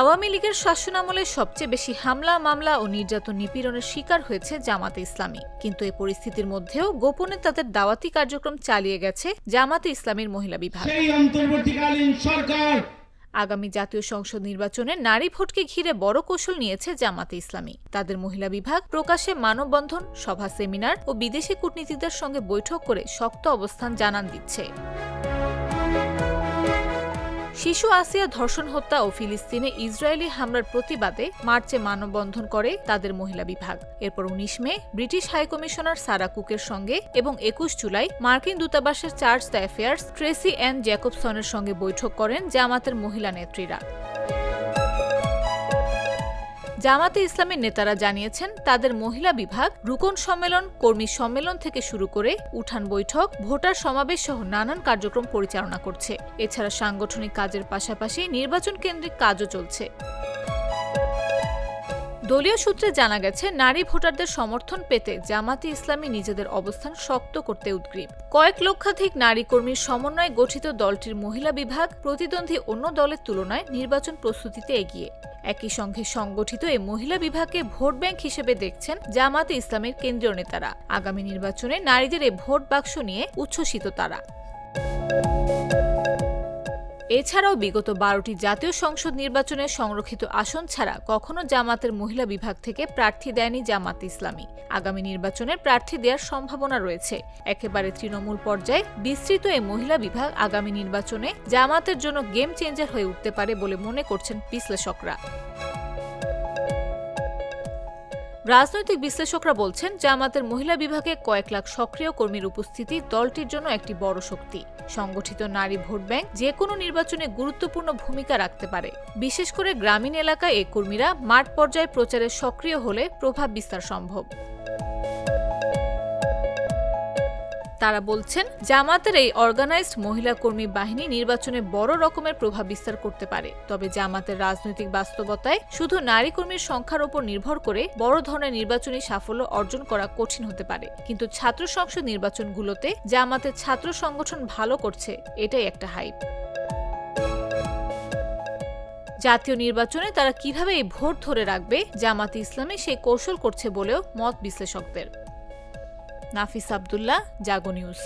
আওয়ামী লীগের শাসনামলে সবচেয়ে বেশি হামলা মামলা ও নির্যাতন নিপীড়নের শিকার হয়েছে জামাতে ইসলামী। কিন্তু এই পরিস্থিতির মধ্যেও গোপনে তাদের দাওয়াতি কার্যক্রম চালিয়ে গেছে জামাতে ইসলামীর মহিলা বিভাগ। সরকার। আগামী জাতীয় সংসদ নির্বাচনে নারী ভোটকে ঘিরে বড় কৌশল নিয়েছে জামাতে ইসলামী। তাদের মহিলা বিভাগ প্রকাশ্যে মানববন্ধন সভা সেমিনার ও বিদেশি কূটনীতিকদের সঙ্গে বৈঠক করে শক্ত অবস্থান জানান দিচ্ছে। শিশু আসিয়া ধর্ষণ, হত্যা ও ফিলিস্তিনে ইসরায়েলি হামলার প্রতিবাদে মার্চে মানববন্ধন করে তাদের মহিলা বিভাগ। এরপর উনিশ মে, ব্রিটিশ হাইকমিশনার সারা কুকের সঙ্গে এবং একুশ জুলাই মার্কিন দূতাবাসের chargé d'affaires Tracey Ann জ্যাকবসনের সঙ্গে বৈঠক করেন জামাতের মহিলা নেত্রীরা। জামাতে ইসলামের নেতারা জানিয়েছেন, তাদের মহিলা বিভাগ, রুকন সম্মেলন, কর্মী সম্মেলন থেকে শুরু করে উঠান বৈঠক, ভোটার সমাবেশ সহ নানান কার্যক্রম পরিচালনা করছে। এছাড়া সাংগঠনিক কাজের পাশাপাশি নির্বাচন কেন্দ্রিক কাজও চলছে। দলীয় সূত্রে জানা গেছে, নারী ভোটারদের সমর্থন পেতে জামাতে ইসলামী নিজেদের অবস্থান শক্ত করতে উদ্গ্রীব। কয়েক লক্ষাধিক নারী কর্মীর সমন্বয়ে গঠিত দলটির মহিলা বিভাগ প্রতিদ্বন্দ্বী অন্য দলের তুলনায় নির্বাচন প্রস্তুতিতে এগিয়ে। একই সঙ্গে সংগঠিত এই মহিলা বিভাগকে ভোট ব্যাংক হিসেবে দেখছেন জামাতে ইসলামের কেন্দ্রীয় নেতারা। আগামী নির্বাচনে নারীদের এই ভোট বাক্স নিয়ে উচ্ছ্বসিত তারা। এছাড়াও বিগত বারোটি জাতীয় সংসদ নির্বাচনের সংরক্ষিত আসন ছাড়া কখনো জামাতের মহিলা বিভাগ থেকে প্রার্থী দেয়নি জামাত ইসলামী। আগামী নির্বাচনের প্রার্থী দেওয়ার সম্ভাবনা রয়েছে। একেবারে তৃণমূল পর্যায়ে বিস্তৃত এই মহিলা বিভাগ আগামী নির্বাচনে জামাতের জন্য গেম চেঞ্জার হয়ে উঠতে পারে বলে মনে করছেন বিশ্লেষকরা। রাজনৈতিক বিশ্লেষকরা বলছেন, জামাতের মহিলা বিভাগে কয়েক লাখ সক্রিয় কর্মীর উপস্থিতি দলটির জন্য একটি বড় শক্তি। সংগঠিত নারী ভোট ব্যাংক যে কোনো নির্বাচনে গুরুত্বপূর্ণ ভূমিকা রাখতে পারে। বিশেষ করে গ্রামীণ এলাকায় এই কর্মীরা মাঠ পর্যায়ে প্রচারে সক্রিয় হলে প্রভাব বিস্তার সম্ভব। তারা বলছেন, জামাতের এই অর্গানাইজড মহিলা কর্মী বাহিনী নির্বাচনে বড় রকমের প্রভাব বিস্তার করতে পারে। তবে জামাতের রাজনৈতিক বাস্তবতায় শুধু নারী কর্মীর সংখ্যার উপর নির্ভর করে বড় ধরনের নির্বাচনী সাফল্য অর্জন করা কঠিন হতে পারে। কিন্তু ছাত্র সংসদ নির্বাচনগুলোতে জামাতের ছাত্র সংগঠন ভালো করছে, এটাই একটা হাইপ জাতীয় নির্বাচনে তারা কীভাবে এই ভোট ধরে রাখবে, জামাতে ইসলামী সেই কৌশল করছে বলেও মত বিশ্লেষকদের। নাফিস আবদুল্লাহ জাগো নিউজ।